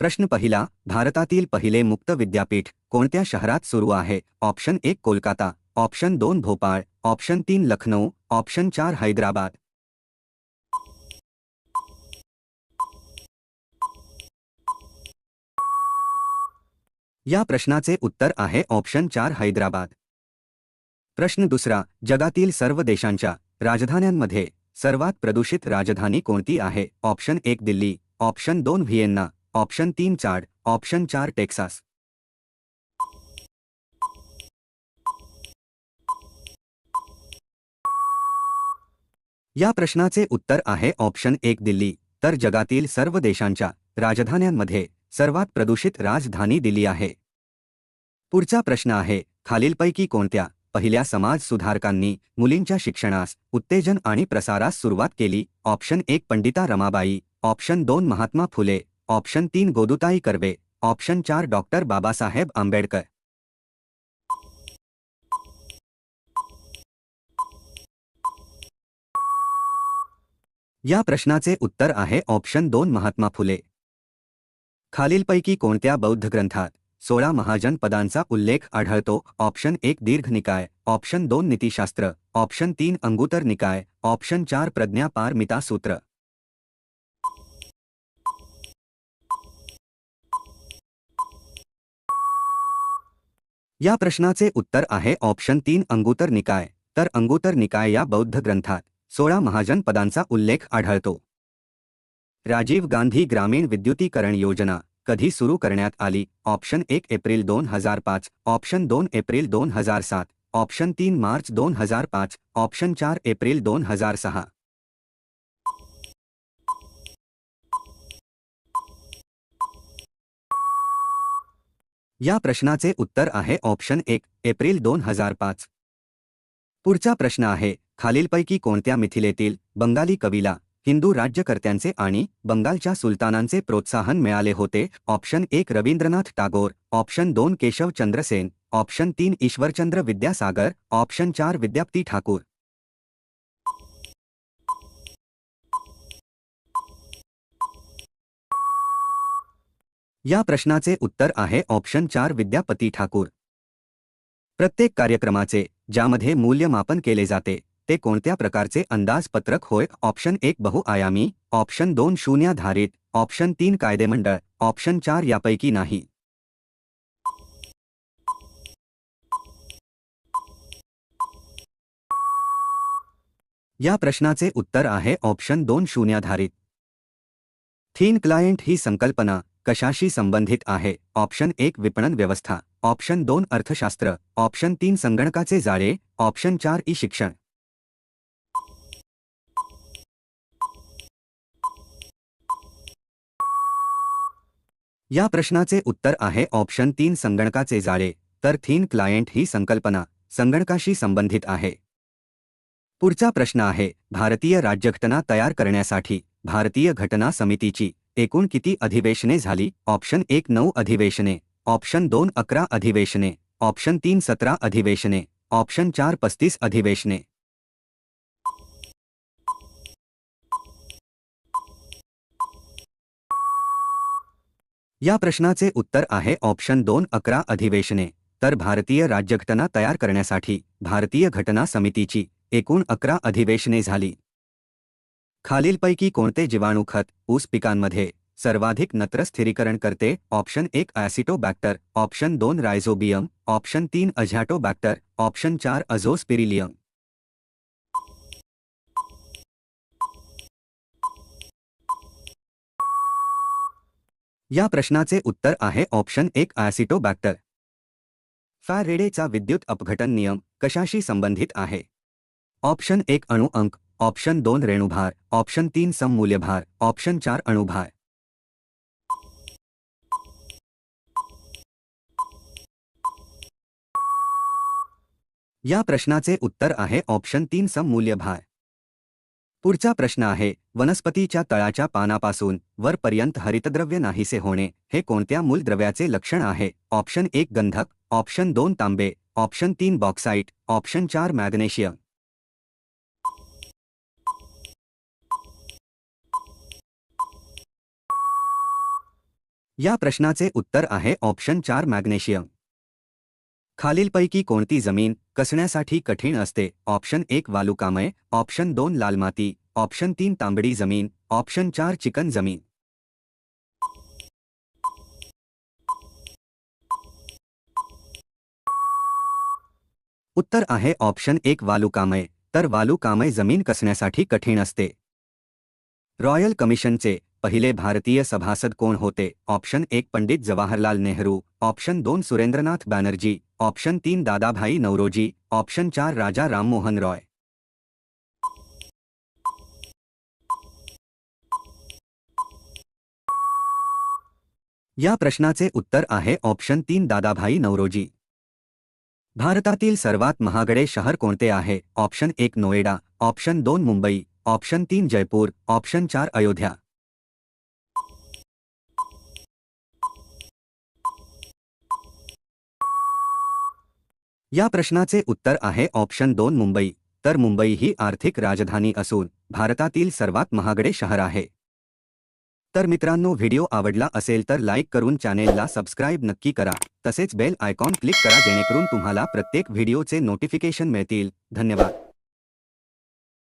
प्रश्न पहिला, भारतातील पहिले मुक्त विद्यापीठ कोणत्या शहरात सुरू आहे? ऑप्शन एक, कोलकाता. ऑप्शन दोन, भोपाळ. ऑप्शन तीन लखनौ ऑप्शन चार, हैदराबाद. या प्रश्नाचे उत्तर आहे, ऑप्शन चार, हैदराबाद. प्रश्न दुसरा, जगातील सर्व देशांच्या राजधान्यांमध्ये सर्वात प्रदूषित राजधानी कोणती आहे? ऑप्शन एक, दिल्ली. ऑप्शन दोन, व्हिएन्ना. ऑप्शन तीन चाड ऑप्शन चार टेक्सास. या प्रश्नाचे उत्तर आहे ऑप्शन एक दिल्ली तर जगातील सर्व देशांच्या राजधान्यांमध्ये सर्वात प्रदूषित राजधानी दिल्ली आहे. पुढचा प्रश्न आहे खालीलपैकी कोणत्या? पहिल्या समाज सुधारकांनी मुलींच्या शिक्षणास उत्तेजन आणि प्रसारास सुरुवात केली ऑप्शन एक पंडिता रमाबाई ऑप्शन दोन महात्मा फुले ऑप्शन तीन गोदुताई कर्वे। ऑप्शन चार डॉक्टर बाबा साहेब आंबेडकर। या प्रश्नाचे उत्तर आहे ऑप्शन दोन महात्मा फुले। खालीलपैकी कोणत्या बौद्ध ग्रंथात सोळा महाजन पदांचा उल्लेख आढळतो? ऑप्शन एक दीर्घ निकाय, ऑप्शन दोन नीतिशास्त्र, ऑप्शन तीन अंगुतर निकाय, ऑप्शन चार प्रज्ञापार प्रज्ञापारमिता सूत्र या प्रश्नाचे उत्तर आहे ऑप्शन तीन अंगुतर निकाय. तर अंगुतर निकाय या बौद्ध ग्रंथात सोळा महाजन पदांचा उल्लेख आढळतो. राजीव गांधी ग्रामीण विद्युतीकरण योजना कधी सुरू करण्यात आली? ऑप्शन एक एप्रिल दोन हजार पाच ऑप्शन दोन एप्रिल दोन हजार सात ऑप्शन तीन मार्च दोन हजार पाच ऑप्शन चार एप्रिल दोन हजार सहा. या प्रश्नाचे उत्तर आहे ऑप्शन एक एप्रिल दोन हजार पाच. पुढचा प्रश्न आहे खालीलपैकी कोणत्या मिथिलेतील बंगाली कवीला हिंदू राज्यकर्त्यांचे आणि बंगालच्या सुलतानांचे प्रोत्साहन मिळाले होते? ऑप्शन एक रवींद्रनाथ टागोर. ऑप्शन दोन केशव चंद्रसेन. ऑप्शन तीन ईश्वरचंद्र विद्यासागर. ऑप्शन चार विद्याप्ती ठाकूर. या प्रश्नाचे उत्तर आहे ऑप्शन चार विद्यापती ठाकूर. प्रत्येक कार्यक्रमाचे, ज्यामध्ये मूल्यमापन केले जाते, ते कोणत्या प्रकारचे अंदाजपत्रक होय? ऑप्शन एक बहुआयामी ऑप्शन दोन शून्याधारित ऑप्शन तीन कायदेमंडळ ऑप्शन चार यापैकी नाही. या प्रश्नाचे उत्तर आहे ऑप्शन दोन शून्याधारित. थीन क्लायंट ही संकल्पना कशाशी संबंधित आहे. ऑप्शन एक, विपणन व्यवस्था. ऑप्शन दोन, अर्थशास्त्र. ऑप्शन तीन, संगणकाचे जाळे. ऑप्शन चार ई शिक्षण या प्रश्नाचे उत्तर आहे. ऑप्शन तीन, संगणकाचे जाळे. तर थीन, क्लायंट ही संकल्पना. संगणकाशी संबंधित आहे. पुढचा प्रश्न आहे. भारतीय राज्यघटना तयार करण्यासाठी. भारतीय घटना समितीची. एकूण किती अधिवेशने झाली? ऑप्शन एक नऊ अधिवेशने. ऑप्शन दोन अकरा अधिवेशने. ऑप्शन तीन सतरा अधिवेशने. ऑप्शन चार पस्तीस अधिवेशने. या प्रश्नाचे उत्तर आहे ऑप्शन दोन अकरा अधिवेशने. तर भारतीय राज्यघटना तयार करण्यासाठी भारतीय घटना समितीची एकूण अकरा अधिवेशने झाली. खालीलपैकी कोणते जीवाणूखत ऊस पिकांमध्ये सर्वाधिक नत्र स्थिरीकरण करते? ऑप्शन एक ॲसिटोबॅक्टर, ऑप्शन दोन रायझोबियम, ऑप्शन तीन अझॅटोबॅक्टर ऑप्शन चार अझोस्पिरिलियम. या प्रश्नाचे उत्तर आहे ऑप्शन एक ॲसिटोबॅक्टर. फॅरेडेचा विद्युत अपघटन नियम कशाशी संबंधित आहे? ऑप्शन एक अणु अंक ऑप्शन दोन रेणुभार ऑप्शन तीन सममूल्यभार ऑप्शन चार अणुभार. या प्रश्नाचे उत्तर आहे ऑप्शन तीन सममूल्यभार. पुढचा प्रश्न आहे वनस्पतीच्या तळाच्या पानापासून वरपर्यंत हरितद्रव्य नाहीसे होणे हे कोणत्या मूलद्रव्याचे लक्षण आहे? ऑप्शन एक गंधक ऑप्शन दोन तांबे ऑप्शन तीन बॉक्साईट ऑप्शन चार मॅग्नेशियम. या प्रश्नाचे उत्तर आहे ऑप्शन चार मॅग्नेशियम. खालीलपैकी कोणती ज़मीन कसण्यासाठी कठीण असते? ऑप्शन एक वालुकामय, ऑप्शन दोन लाल माती ऑप्शन तीन तांबडी ज़मीन, ऑप्शन चार चिकन ज़मीन. उत्तर आहे ऑप्शन एक वालुकामय, तर वालुकामय ज़मीन कसण्यासाठी कठीण असते. रॉयल कमिशनचे पहिले भारतीय सभासद कोण होते? ऑप्शन एक पंडित जवाहरलाल नेहरू, ऑप्शन दोन सुरेंद्रनाथ बॅनर्जी, ऑप्शन तीन दादाभाई नवरोजी ऑप्शन चार राजा राममोहन रॉय. या प्रश्नाचे उत्तर आहे ऑप्शन तीन दादाभाई नवरोजी भारतातील सर्वात महागडे शहर कोणते आहे? ऑप्शन एक नोएडा, ऑप्शन दोन मुंबई, ऑप्शन तीन जयपूर, ऑप्शन चार अयोध्या. या प्रश्नाचे उत्तर आहे ऑप्शन दोन मुंबई. तर मुंबई ही आर्थिक राजधानी असून भारतातील सर्वात महागडे शहर आहे. तर मित्रांनो व्हिडिओ आवडला असेल तर लाईक करून चॅनेलला सबस्क्राईब नक्की करा. तसेच बेल आयकॉन क्लिक करा जेणेकरून तुम्हाला प्रत्येक व्हिडिओचे नोटिफिकेशन मिळतील. धन्यवाद.